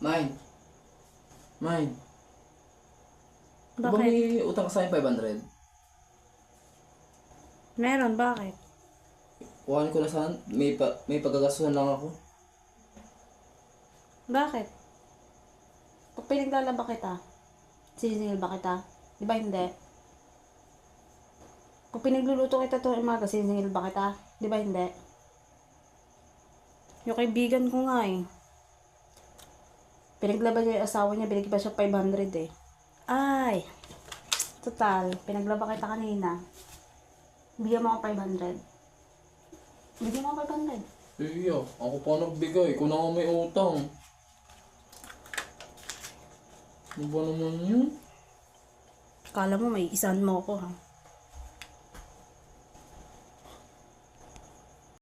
Mine. Mine. Di ba Bakit? may utang ka sa akin 500? Meron, bakit? Kuhanin ko na saan. May, pa, may pagkagasuhan lang ako. Bakit? Pag pinaglalaba kita, sisingil ba kita? Di ba hindi? Kung pinagluluto kita tuwing umaga, sisingil ba kita? Di ba hindi? Yung kaibigan ko nga eh. Pinaglaban niya yung asawa niya, binigyan pa siya 500 eh. Ay! Total, pinaglaba kita kanina. Bigyan mo ako 500. Bigyan mo ako 500. Iya, ako pa nagbigay. Ikaw na nga may utang. Ano ba naman yun? Kala mo may isan mo ko ha.